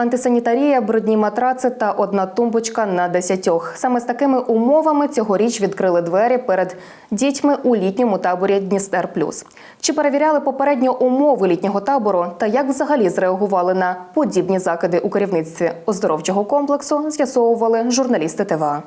Антисанітарія, брудні матраци та одна тумбочка на десятьох. Саме з такими умовами цьогоріч відкрили двері перед дітьми у літньому таборі Дністер Плюс. Чи перевіряли попередньо умови літнього табору та як взагалі зреагували на подібні закиди у керівництві оздоровчого комплексу? З'ясовували журналісти ТВА.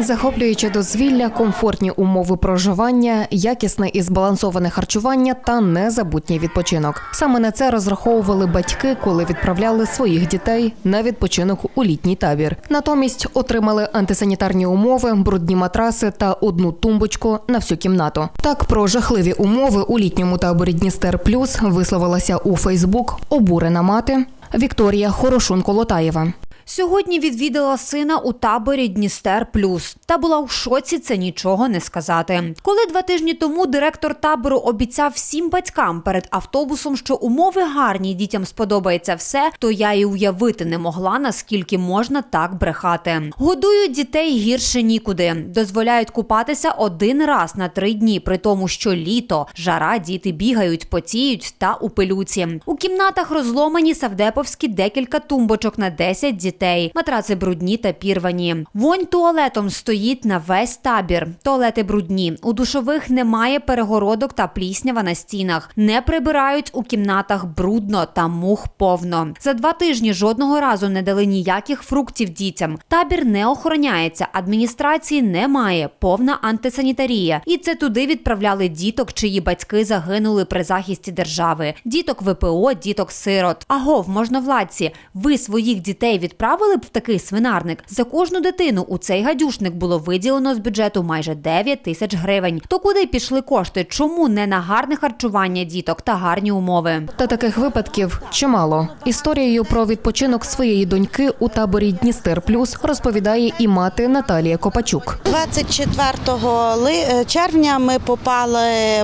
Захоплююче дозвілля, комфортні умови проживання, якісне і збалансоване харчування та незабутній відпочинок. Саме на це розраховували батьки, коли відправляли своїх дітей на відпочинок у літній табір. Натомість отримали антисанітарні умови, брудні матраси та одну тумбочку на всю кімнату. Так про жахливі умови у літньому таборі Дністер Плюс висловилася у Фейсбук обурена мати Вікторія Хорошун-Колотаєва. Сьогодні відвідала сина у таборі Дністер Плюс та була у шоці. Це нічого не сказати. Коли два тижні тому директор табору обіцяв всім батькам перед автобусом, що умови гарні, дітям сподобається все, то я і уявити не могла, наскільки можна так брехати. Годують дітей гірше нікуди, дозволяють купатися один раз на три дні, при тому, що літо, жара, діти бігають, потіють та у пилюці. У кімнатах розломані савдеповські декілька тумбочок на 10 дітей. Матраци брудні та пірвані. Вонь туалетом стоїть на весь табір. Туалети брудні. У душових немає перегородок та пліснява на стінах. Не прибирають у кімнатах брудно та мух повно. За два тижні жодного разу не дали ніяких фруктів дітям. Табір не охороняється, адміністрації немає, повна антисанітарія. І це туди відправляли діток, чиї батьки загинули при захисті держави. Діток ВПО, діток сирот. Агов, можновладці, ви своїх дітей відправили б в такий свинарник. За кожну дитину у цей гадюшник було виділено з бюджету майже 9 тисяч гривень. То куди пішли кошти? Чому не на гарне харчування діток та гарні умови? Та таких випадків чимало. Історією про відпочинок своєї доньки у таборі Дністер Плюс розповідає і мати Наталія Копачук. 24 ли- е, червня ми попали,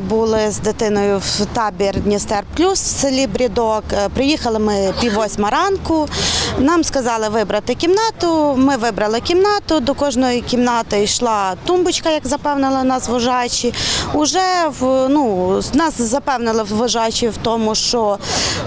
були з дитиною в табір Дністер Плюс в селі Брідок. Е, Приїхали ми пів восьма ранку. Нам сказали вибрати кімнату. Ми вибрали кімнату. До кожної кімнати йшла тумбочка, як запевнили нас вожачі. Уже в ну нас запевнили вожачі в тому, що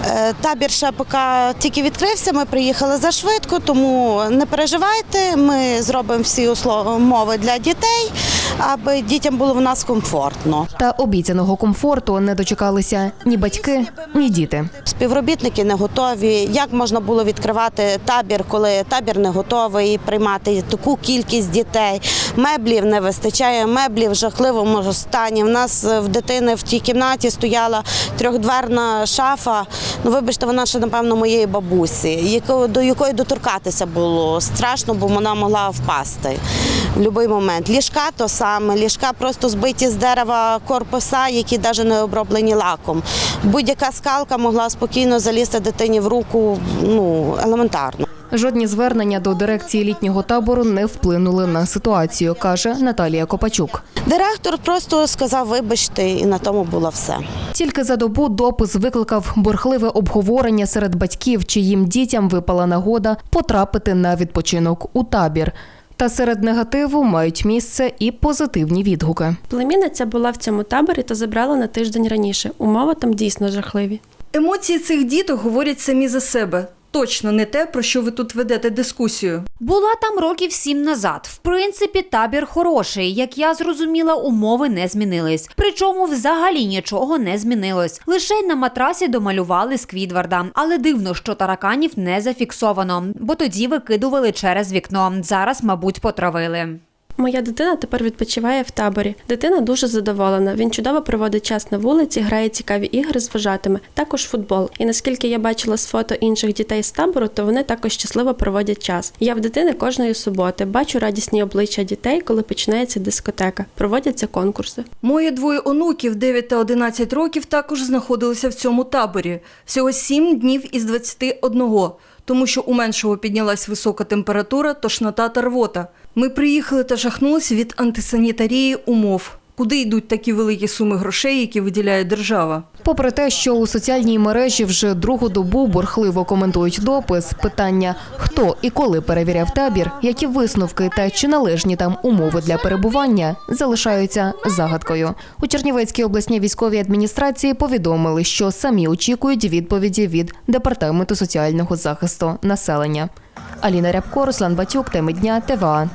е, табір ще поки тільки відкрився. Ми приїхали за швидко, тому не переживайте. Ми зробимо всі умови для дітей, аби дітям було в нас комфортно. Та обіцяного комфорту не дочекалися ні батьки, ні діти. Співробітники не готові. Як можна було відкривати табір, коли табір не готовий приймати таку кількість дітей? Меблів не вистачає, меблів в жахливому стані. В нас в дитини в тій кімнаті стояла трьохдверна шафа. Ну, вибачте, вона ще, напевно, моєї бабусі, до якої доторкатися було страшно, бо вона могла впасти в будь-який момент. Ліжка то саме, ліжка просто збиті з дерева корпуса, які навіть не оброблені лаком. Будь-яка скалка могла спокійно залізти дитині в руку, ну елементарно. Жодні звернення до дирекції літнього табору не вплинули на ситуацію, каже Наталія Копачук. Директор просто сказав вибачте, і на тому було все. Тільки за добу допис викликав бурхливе обговорення серед батьків, чиїм дітям випала нагода потрапити на відпочинок у табір. Та серед негативу мають місце і позитивні відгуки. Племінниця була в цьому таборі та забрала на тиждень раніше. Умови там дійсно жахливі. Емоції цих діток говорять самі за себе. Точно не те, про що ви тут ведете дискусію. Була там років сім назад. В принципі, табір хороший. Як я зрозуміла, умови не змінились. Причому взагалі нічого не змінилось. Лише на матрасі домалювали Сквідварда. Але дивно, що тараканів не зафіксовано, бо тоді викидували через вікно. Зараз, мабуть, потравили. Моя дитина тепер відпочиває в таборі. Дитина дуже задоволена. Він чудово проводить час на вулиці, грає цікаві ігри з вожатими, також футбол. І наскільки я бачила з фото інших дітей з табору, то вони також щасливо проводять час. Я в дитини кожної суботи бачу радісні обличчя дітей, коли починається дискотека. Проводяться конкурси. Мої двоє онуків 9 та 11 років також знаходилися в цьому таборі. Всього 7 днів із 21, тому що у меншого піднялась висока температура, тошнота та рвота. Ми приїхали та жахнулися від антисанітарії умов. Куди йдуть такі великі суми грошей, які виділяє держава? Попри те, що у соціальній мережі вже другу добу бурхливо коментують допис, питання хто і коли перевіряв табір, які висновки та чи належні там умови для перебування, залишаються загадкою. У Чернівецькій обласній військовій адміністрації повідомили, що самі очікують відповіді від департаменту соціального захисту населення. Аліна Рябко, Руслан Батюк, теми дня, ТВА.